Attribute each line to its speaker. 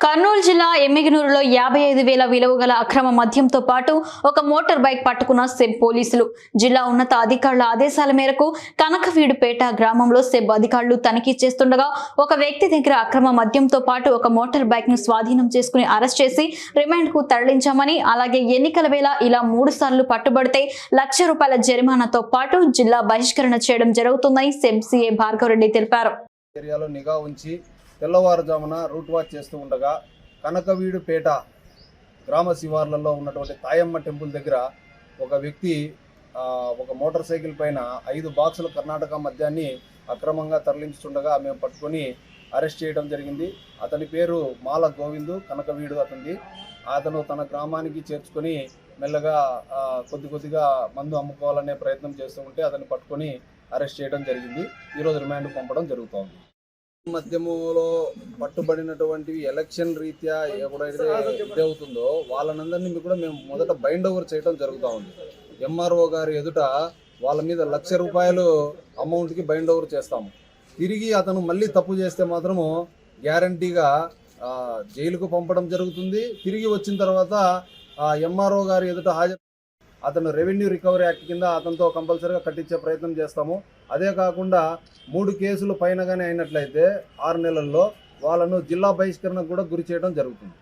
Speaker 1: కర్నూలు జిల్లా ఎమ్మిగనూరులో యాభై ఐదు వేల విలువ గల అక్రమ మద్యంతో పాటు ఒక మోటార్ బైక్ పట్టుకున్న సెబ్ పోలీసులు. జిల్లా ఉన్నత అధికారుల ఆదేశాల మేరకు కనకవీడుపేట గ్రామంలో సెబ్ అధికారులు తనిఖీ చేస్తుండగా ఒక వ్యక్తి దగ్గర అక్రమ మద్యంతో పాటు ఒక మోటార్ బైక్ను స్వాధీనం చేసుకుని అరెస్ట్ చేసి రిమాండ్కు తరలించామని అలాగే ఎన్నికల వేళ ఇలా మూడు సార్లు పట్టుబడితే లక్ష రూపాయల జరిమానాతో పాటు జిల్లా బహిష్కరణ చేయడం జరుగుతుందని సెబ్ సిఏ భార్గవరెడ్డి తెలిపారు.
Speaker 2: నిఘా ఉంచి తెల్లవారుజామున రూట్ వాచ్ చేస్తూ ఉండగా కనకవీడుపేట గ్రామ శివార్లలో ఉన్నటువంటి తాయమ్మ టెంపుల్ దగ్గర ఒక వ్యక్తి ఒక మోటార్ సైకిల్ పైన ఐదు బాక్సుల కర్ణాటక మద్యాన్ని అక్రమంగా తరలించుండగా మేము పట్టుకొని అరెస్ట్ చేయడం జరిగింది. అతని పేరు మాల గోవిందు కనకవీడు అతనిది. అతను తన గ్రామానికి చేర్చుకొని మెల్లగా కొద్ది కొద్దిగా మందు అమ్ముకోవాలనే ప్రయత్నం చేస్తూ ఉంటే అతన్ని పట్టుకొని అరెస్ట్ చేయడం జరిగింది. ఈరోజు రిమాండ్ పంపడం జరుగుతోంది. మధ్యములో పట్టుబడినటువంటివి ఎలక్షన్ రీత్యా ఎప్పుడైతే ఇదవుతుందో వాళ్ళనందరినీ కూడా మేము మొదట బైండ్ ఓవర్ చేయడం జరుగుతూ ఉంది. ఎంఆర్ఓ గారి ఎదుట వాళ్ళ మీద లక్ష రూపాయలు అమౌంట్కి బైండ్ ఓవర్ చేస్తాము. తిరిగి అతను మళ్ళీ తప్పు చేస్తే మాత్రము గ్యారంటీగా జైలుకు పంపడం జరుగుతుంది. తిరిగి వచ్చిన తర్వాత ఎంఆర్ఓ గారి ఎదుట హాజరు అతను రెవెన్యూ రికవరీ యాక్ట్ కింద అతనితో కంపల్సరీగా కట్టించే ప్రయత్నం చేస్తాము. అదే కాకుండా మూడు కేసులు పైనగానే అయినట్లయితే ఆరు నెలల్లో వాళ్ళను జిల్లా బహిష్కరణకు కూడా గురి చేయడం జరుగుతుంది.